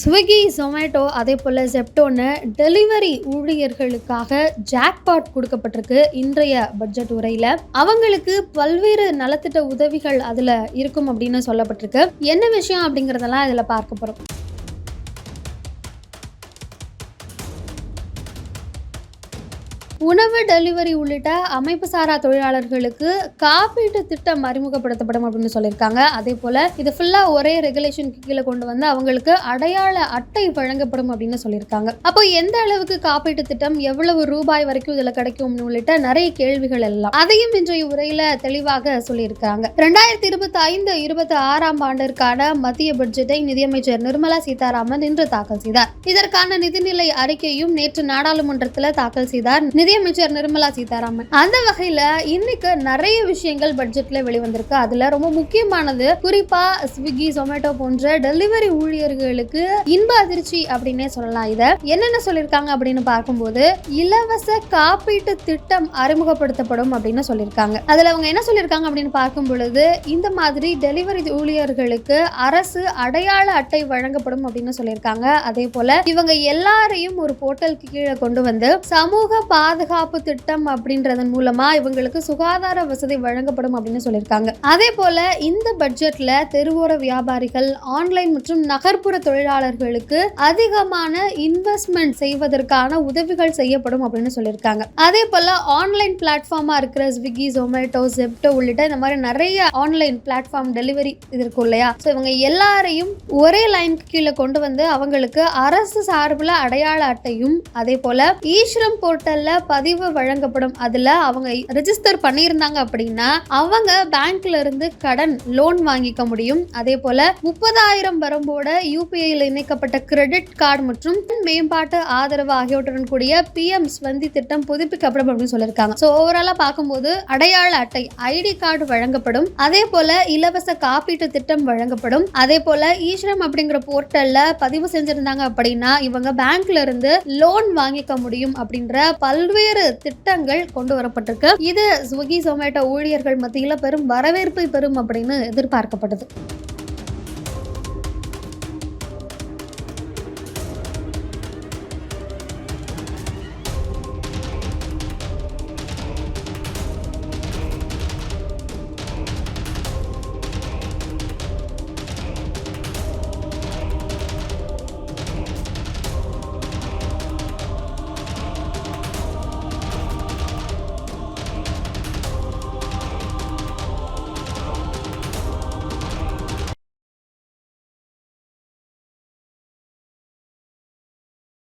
Swiggy Zomato அதே போல் ஜெப்டோன்னு delivery ஊழியர்களுக்காக jackpot கொடுக்கப்பட்டிருக்கு இன்றைய பட்ஜெட் உரையில். அவங்களுக்கு பல்வேறு நலத்திட்ட உதவிகள் அதில் இருக்கும் அப்படின்னு சொல்லப்பட்டிருக்கு. என்ன விஷயம் அப்படிங்கிறதெல்லாம் இதில் பார்க்க போகிறோம் உணவு டெலிவரி உள்ளிட்ட அமைப்பு சாரா தொழிலாளர்களுக்கு காப்பீட்டு திட்டம் அறிமுகப்படுத்தப்படும் அப்படின்னு சொல்லியிருக்காங்க. அதே போல இது ஃபுல்லா ஒரே ரெகுலேஷன் கீழே கொண்டு வந்து அவங்களுக்கு அடையாள அட்டை வழங்கப்படும் அப்படின்னு சொல்லியிருக்காங்க. அப்போ எந்த அளவுக்கு காப்பீட்டு திட்டம் எவ்வளவு ரூபாய் வரைக்கும் இதுல கிடைக்கும் உள்ளிட்ட நிறைய கேள்விகள் எல்லாம் அதையும் இன்றைய உரையில தெளிவாக சொல்லியிருக்காங்க. ரெண்டாயிரத்தி இருபத்தி ஐந்து இருபத்தி ஆறாம் ஆண்டிற்கான மத்திய பட்ஜெட்டை நிதியமைச்சர் நிர்மலா சீதாராமன் இன்று தாக்கல் செய்தார். இதற்கான நிதிநிலை அறிக்கையும் நேற்று நாடாளுமன்றத்தில் தாக்கல் செய்தார். நிதி நிதியமைச்சர் நிர்மலா சீதாராமன். அந்த வகையில இன்னைக்கு நிறைய விஷயங்கள் பட்ஜெட்ல வெளிவந்திருக்கு. அதுல ரொம்ப முக்கியமானது குறிப்பா ஸ்விக்கி ஜொமேட்டோ போன்ற டெலிவரி ஊழியர்களுக்கு இன்ப அதிர்ச்சி அப்படின்னே சொல்லலாம் இத. என்னென்ன சொல்லியிருக்காங்க அப்படின்னு பார்க்கும்போது இலவச காப்பீட்டு திட்டம் அறிமுகப்படுத்தப்படும் அப்படின்னு சொல்லியிருக்காங்க. அதுல அவங்க என்ன சொல்லியிருக்காங்க அப்படின்னு பார்க்கும் பொழுது இந்த மாதிரி டெலிவரி ஊழியர்களுக்கு அரசு அடையாள அட்டை வழங்கப்படும் அப்படின்னு சொல்லியிருக்காங்க. அதே போல இவங்க எல்லாரையும் ஒரு போர்ட்டலுக்கு கீழே கொண்டு வந்து சமூக பாதுகாப்பு திட்டம் அப்படின்றதன் மூலமா இவங்களுக்கு சுகாதார வசதி வழங்கப்படும் அப்படின்னு சொல்லியிருக்காங்க. அதே போல இந்த பட்ஜெட்ல தெருவோர வியாபாரிகள் ஆன்லைன் மற்றும் நகர்ப்புற தொழிலாளர்களுக்கு அதிகமான இன்வெஸ்ட்மெண்ட் செய்வதற்கான உதவிகள் செய்யப்படும் அப்படின்னு சொல்லியிருக்காங்க. அதே போல ஆன்லைன் பிளாட்ஃபார்மா இருக்கிற ஸ்விக்கி ஜொமேட்டோ ஜெப்டோ உள்ளிட்ட இந்த மாதிரி நிறைய ஆன்லைன் பிளாட்ஃபார்ம் டெலிவரி இது இருக்கும் இல்லையா? ஸோ இவங்க எல்லாரையும் ஒரே லைனுக்கு கீழே கொண்டு வந்து அவங்களுக்கு அரசு சார்பில் அடையாள அட்டையும் அதே போல ஈஸ்வரம் போர்ட்டல்ல பதிவு வழங்கப்படும். அதுல அவங்க ரிஜிஸ்டர் பண்ணியிருந்தாங்க அப்படின்னா அவங்க பேங்க்ல இருந்து கடன் லோன் வாங்கிக்க முடியும். அதே போல முப்பதாயிரம் வரம்போட யூபிஐல இணைக்கப்பட்ட கிரெடிட் கார்டு மற்றும் மேம்பாட்டு ஆதரவு ஆகியவற்றுடன் கூடிய பிஎம் ஸ்வந்தி திட்டம் புதுப்பிக்கப்படும் அப்படின்னு சொல்லியிருக்காங்க. ஸோ ஓவராலாக பார்க்கும்போது அடையாள அட்டை ஐடி கார்டு வழங்கப்படும். அதே போல இலவச காப்பீட்டு திட்டம் வழங்கப்படும். அதே போல ஈஸ்வரம் அப்படிங்கிற போர்ட்டல்ல பதிவு செஞ்சிருந்தாங்க அப்படின்னா இவங்க பேங்க்ல இருந்து லோன் வாங்கிக்க முடியும் அப்படின்ற பல்வேறு திட்டங்கள் கொண்டு வரப்பட்டிருக்கு. இது ஸ்விக்கி ஜொமேட்டோ ஊழியர்கள் மத்தியில் பெரும் வரவேற்பை பெறும் அப்படின்னு எதிர்பார்க்கப்பட்டது.